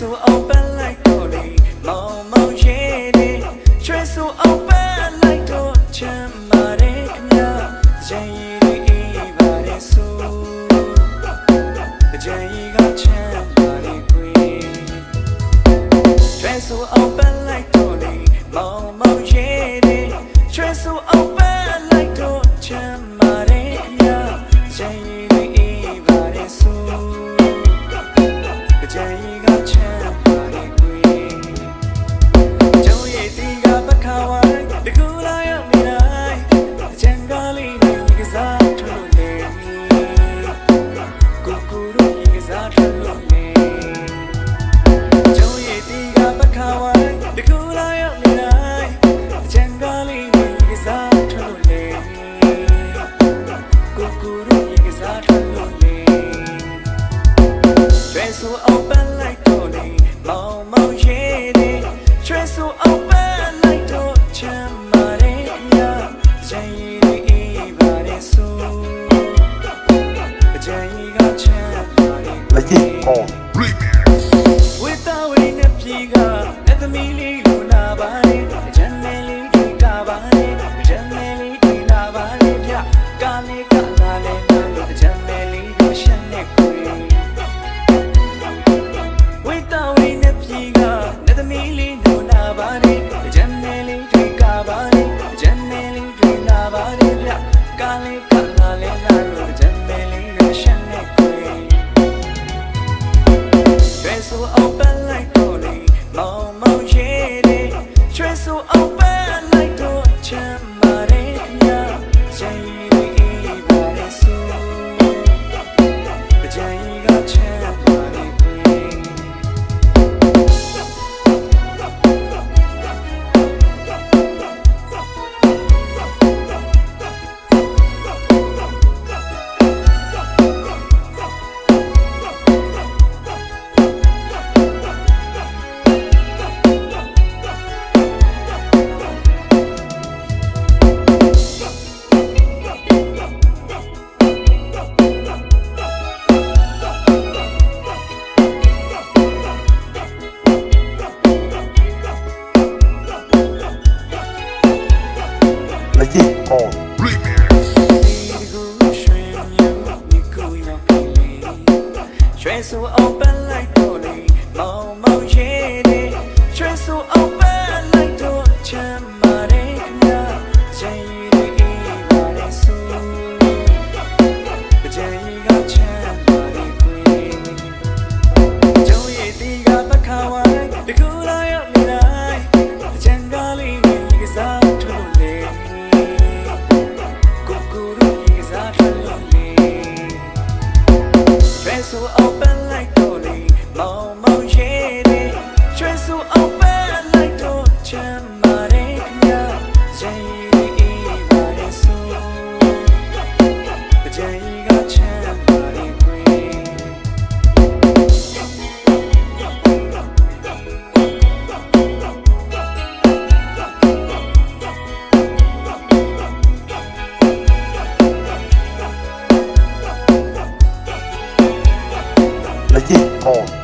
so open like Tony မောင်မောင်ရဲ့တဲ့ Stress so open like တော့ချမ်းပါတယ်ခင်ဗျာကြံရည်တွေအေးပါတယ်ဆိုကြံရည်ကချမ်းပါတယ်ကွယ် Stress so open like Tony မောင်မောင်ရဲ့တဲ့ Stress so open like တော့ချမ်းပါတယ်ခင်ဗျာကြံရည် ကိုကိုတို့ကစားထုတ်နေကျုံရည်တီကပခါဝိုင်းတကူလာရောက်နေတိုင်းကြံကားလေးနဲ့ကစားထုတ်နေကိုကိုတို့ကစားထုတ်နေ Dress so open like Tony မောင်မောင်ရဲ့တဲ့ Dress so open like Tony ချမ်းပါတယ်ခင်ဗျာကြံရည်တွေအေးပါတယ်ဆို Legit on remix. ဝိတာဝိနဲ့ပြေကလက်သမီးလေးလူနာပါတယ်ကြံနေလေးတွေကပါတယ်ကြံနေလေးတွေနာပါတယ်ဗျကာလေးကလာလဲနာလို့ကြံနေလေးတွေရှက်နေကိုယ်ဝိတဝိနဲ့ပြေကလက်သမီးလေးနိုးနာပါတယ်ဂျန်နယ်လေးတွေကပါတယ်ဂျန်နယ်လေးတွေနာပါတယ်ဗျကားလေးကလာလဲ so open like Tony မောင်မောင်ရဲ့တဲ့ Dress so open ရွှေဆို open like တော့လေမောင်မောင်ရဲ့တဲ့ရွှေဆို open like တော့ချမ်းပါတယ်ခင်ဗျာချမ်းရည်တွေအေးပါတယ်ဆိုချမ်းရည်ကချမ်းပါတယ်ကွယ်ကျုံရည်တီကပ Legit on